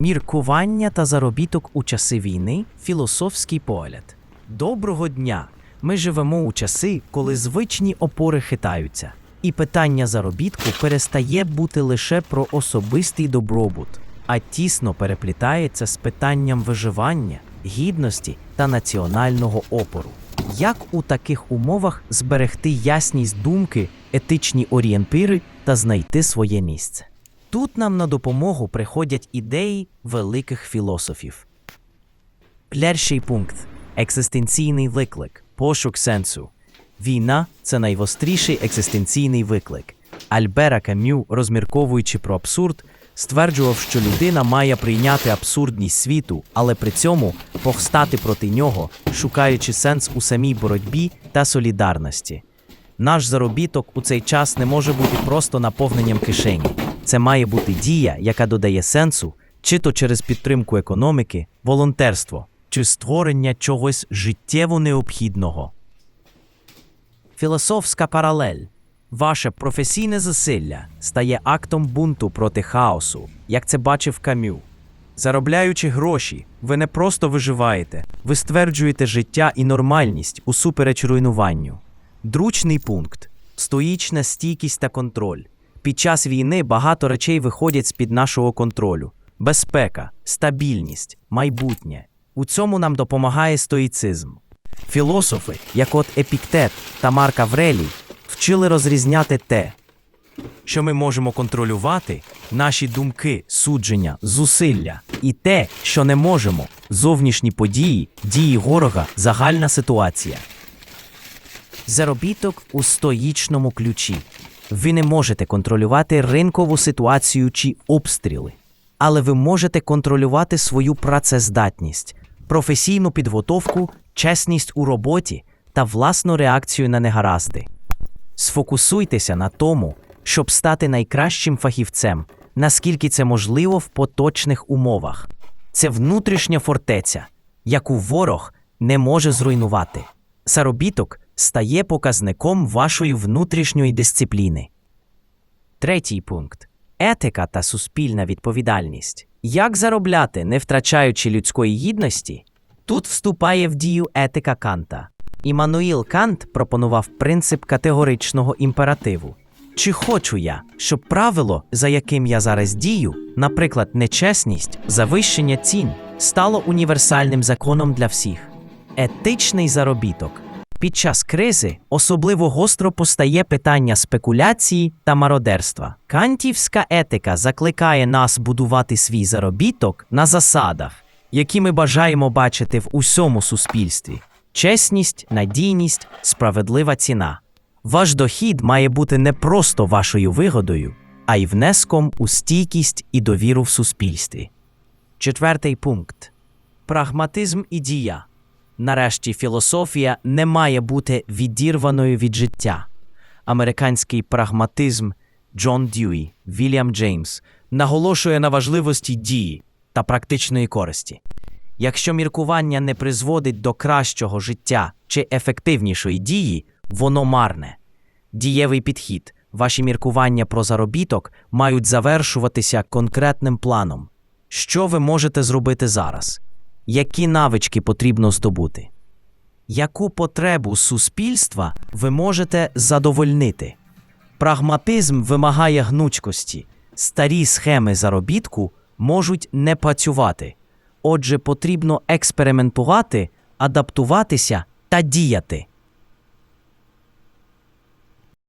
Міркування та заробіток у часи війни філософський погляд. Доброго дня! Ми живемо у часи, коли звичні опори хитаються, і питання заробітку перестає бути лише про особистий добробут, а тісно переплітається з питанням виживання, гідності та національного опору. Як у таких умовах зберегти ясність думки, етичні орієнтири та знайти своє місце? Тут нам на допомогу приходять ідеї великих філософів. Перший пункт екзистенційний виклик, пошук сенсу. Війна це найвостріший екзистенційний виклик. Альбера Кам'ю, розмірковуючи про абсурд, стверджував, що людина має прийняти абсурдність світу, але при цьому повстати проти нього, шукаючи сенс у самій боротьбі та солідарності. Наш заробіток у цей час не може бути просто наповненням кишені. Це має бути дія, яка додає сенсу, чи то через підтримку економіки, волонтерство, чи створення чогось життєво необхідного. Філософська паралель. Ваше професійне зусилля стає актом бунту проти хаосу, як це бачив Кам'ю. Заробляючи гроші, ви не просто виживаєте, ви стверджуєте життя і нормальність усупереч руйнуванню. Дручний пункт стоїчна стійкість та контроль. Під час війни багато речей виходять з-під нашого контролю: безпека, стабільність, майбутнє. У цьому нам допомагає стоїцизм. Філософи, як от Епіктет та Марк Аврелій, вчили розрізняти те, що ми можемо контролювати, наші думки, судження, зусилля, і те, що не можемо, зовнішні події, дії ворога, загальна ситуація. Заробіток у стоїчному ключі. Ви не можете контролювати ринкову ситуацію чи обстріли, але ви можете контролювати свою працездатність, професійну підготовку, чесність у роботі та власну реакцію на негаразди. Сфокусуйтеся на тому, щоб стати найкращим фахівцем, наскільки це можливо в поточних умовах. Це внутрішня фортеця, яку ворог не може зруйнувати. Заробіток стає показником вашої внутрішньої дисципліни. Третій пункт етика та суспільна відповідальність. Як заробляти, не втрачаючи людської гідності? Тут вступає в дію етика Канта. Іммануїл Кант пропонував принцип категоричного імперативу. Чи хочу я, щоб правило, за яким я зараз дію, наприклад, нечесність, завищення цін, стало універсальним законом для всіх? Етичний заробіток. Під час кризи особливо гостро постає питання спекуляції та мародерства. Кантівська етика закликає нас будувати свій заробіток на засадах, які ми бажаємо бачити в усьому суспільстві: чесність, надійність, справедлива ціна. Ваш дохід має бути не просто вашою вигодою, а й внеском у стійкість і довіру в суспільстві. Четвертий пункт прагматизм і дія. Нарешті філософія не має бути відірваною від життя. Американський прагматизм Джон Дьюї, Вільям Джеймс наголошує на важливості дії та практичної користі. Якщо міркування не призводить до кращого життя чи ефективнішої дії, воно марне. Дієвий підхід, ваші міркування про заробіток мають завершуватися конкретним планом. Що ви можете зробити зараз? Які навички потрібно здобути? Яку потребу суспільства ви можете задовольнити? Прагматизм вимагає гнучкості. Старі схеми заробітку можуть не працювати. Отже, потрібно експериментувати, адаптуватися та діяти.